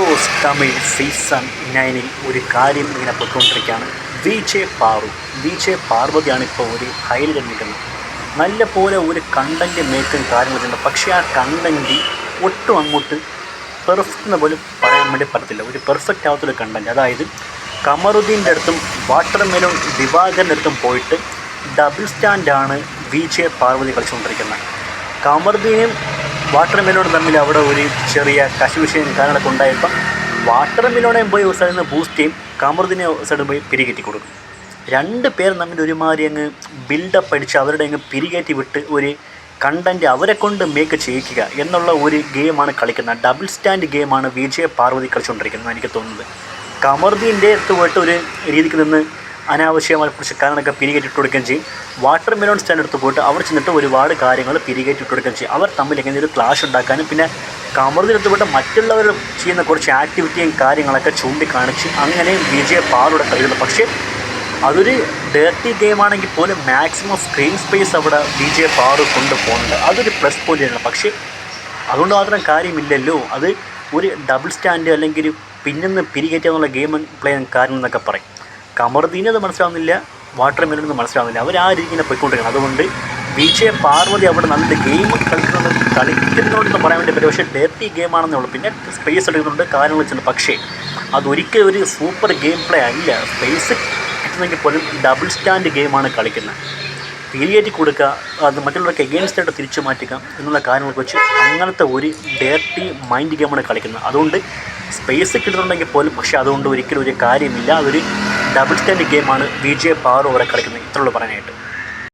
Boss Tamil season നയനിൽ ഒരു കാര്യം ഇങ്ങനെ പൊയ്ക്കൊണ്ടിരിക്കുകയാണ്. V J Paru. V J പാർവതിയാണ് ഇപ്പോൾ ഒരു ഹൈലൈറ്റ് നിൽക്കുന്നത്. നല്ല പോലെ ഒരു കണ്ടന്റ് മേക്കും കാര്യങ്ങളൊക്കെ പക്ഷേ ആ കണ്ടന്റ് ഒട്ടും അങ്ങോട്ട് പെർഫെക്റ്റ് എന്ന് പോലും പറയാൻ വേണ്ടി പറ്റത്തില്ല. ഒരു പെർഫെക്റ്റ് ആവാത്തൊരു കണ്ടന്റ് അതായത് കമറുദ്ദീന്റെ അടുത്തും വാട്ടർ മെലോൺ ദിവാകറിന്റെ അടുത്തും പോയിട്ട് ഡബിൾ സ്റ്റാൻഡാണ് വി ജെ പാർവതി കളിച്ചുകൊണ്ടിരിക്കുന്നത്. കമറുദ്ദീനും വാട്ടർ മെലോണും തമ്മിൽ അവിടെ ഒരു ചെറിയ കശുവിഷയും കാര്യങ്ങളൊക്കെ ഉണ്ടായപ്പോൾ വാട്ടർ മെലോണയും പോയി ഒരു സൈഡിൽ നിന്ന് ബൂസ്റ്റ് ചെയ്യും. കമറുദ്ദീനെ സൈഡിൽ പോയി പിരികെറ്റി കൊടുക്കും. രണ്ട് പേർ തമ്മിൽ ഒരുമാതിരി അങ്ങ് ബിൽഡപ്പ് അടിച്ച് അവരുടെ അങ്ങ് പിരികേറ്റി വിട്ട് ഒരു കണ്ടന്റ് അവരെ കൊണ്ട് മേക്ക് ചെയ്യിക്കുക എന്നുള്ള ഒരു ഗെയിമാണ് കളിക്കുന്നത്. ഡബിൾ സ്റ്റാൻഡ് ഗെയിമാണ് വിജയ പാർവതി കളിച്ചുകൊണ്ടിരിക്കുന്നത്. എനിക്ക് തോന്നുന്നത്. കമർദീന്റെ അടുത്ത് പോയിട്ട് ഒരു രീതിക്ക് നിന്ന് അനാവശ്യമായ കുറച്ച് കാര്യങ്ങളൊക്കെ പിരികേറ്റിട്ട് കൊടുക്കുകയും ചെയ്യും. വാട്ടർ മെലോൺ സ്റ്റാൻഡ് എടുത്ത് പോയിട്ട് അവർ ചെന്നിട്ട് ഒരുപാട് കാര്യങ്ങൾ പിരികേറ്റിട്ട് കൊടുക്കുകയും ചെയ്യും. അവർ തമ്മിൽ എങ്ങനെ ഒരു ക്ലാഷ് ഉണ്ടാക്കാനും പിന്നെ പോയിട്ട് മറ്റുള്ളവർ ചെയ്യുന്ന കുറച്ച് ആക്ടിവിറ്റിയും കാര്യങ്ങളൊക്കെ ചൂണ്ടിക്കാണിച്ച് അങ്ങനെ വിജയ പാറുടെ കഴിയുന്നു പക്ഷേ അതൊരു ഡേർട്ടി ഗെയിമാണെങ്കിൽ പോലും മാക്സിമം സ്ക്രീൻ സ്പേസ് അവിടെ ബി ജെ പാറു കൊണ്ടുപോകുന്നുണ്ട് അതൊരു പ്ലസ് പോയിന്റാണ് പക്ഷേ അതുകൊണ്ട് മാത്രം കാര്യമില്ലല്ലോ. അത് ഒരു ഡബിൾ സ്റ്റാൻഡ് അല്ലെങ്കിൽ ഒരു പിന്നിന്ന് പിരികേറ്റുക ഗെയിം പ്ലേ കാരണം എന്നൊക്കെ പറയും. കമർദീനെ അത് മനസ്സിലാവുന്നില്ല വാട്ടർ മെലിനൊന്നും മനസ്സിലാവുന്നില്ല. അവർ ആ രീതിയിൽ പോയിക്കൊണ്ടിരിക്കണം അതുകൊണ്ട് വിജയ പാർവതി അവിടെ നല്ല ഗെയിം കളിക്കുന്നത് കളിക്കുന്നുണ്ടെന്ന് പറയാൻ വേണ്ടി പറ്റും പക്ഷേ ഡേർട്ടി ഗെയിമാണെന്നേ ഉള്ളൂ. പിന്നെ സ്പേസ് എടുക്കുന്നുണ്ട് കാര്യങ്ങൾ വെച്ചിട്ടുണ്ട്. പക്ഷേ അതൊരിക്കലും ഒരു സൂപ്പർ ഗെയിം പ്ലേ അല്ല. സ്പേസ് കിട്ടുന്നെങ്കിൽ പോലും ഡബിൾ സ്റ്റാൻഡ് ഗെയിമാണ് കളിക്കുന്നത്. പീരിയറ്റ് കൊടുക്കുക അത് മറ്റുള്ളവർക്ക് എഗെയിൻസ്റ്റ് ആയിട്ട് തിരിച്ചു മാറ്റുക എന്നുള്ള കാര്യങ്ങളൊക്കെ വെച്ച് അങ്ങനത്തെ ഒരു ഡേർട്ടി മൈൻഡ് ഗെയിമാണ് കളിക്കുന്നത്. അതുകൊണ്ട് സ്പേസ് കിട്ടുന്നുണ്ടെങ്കിൽ പോലും പക്ഷേ അതുകൊണ്ട് ഒരിക്കലും ഒരു കാര്യമില്ല. അതൊരു ഡബിൾ സ്റ്റാൻഡ് ഗെയിമാണ് വി ജെ പാറു അവരെ കളിക്കുന്നത്. ഇത്രയുള്ളൂ പറയാനായിട്ട്.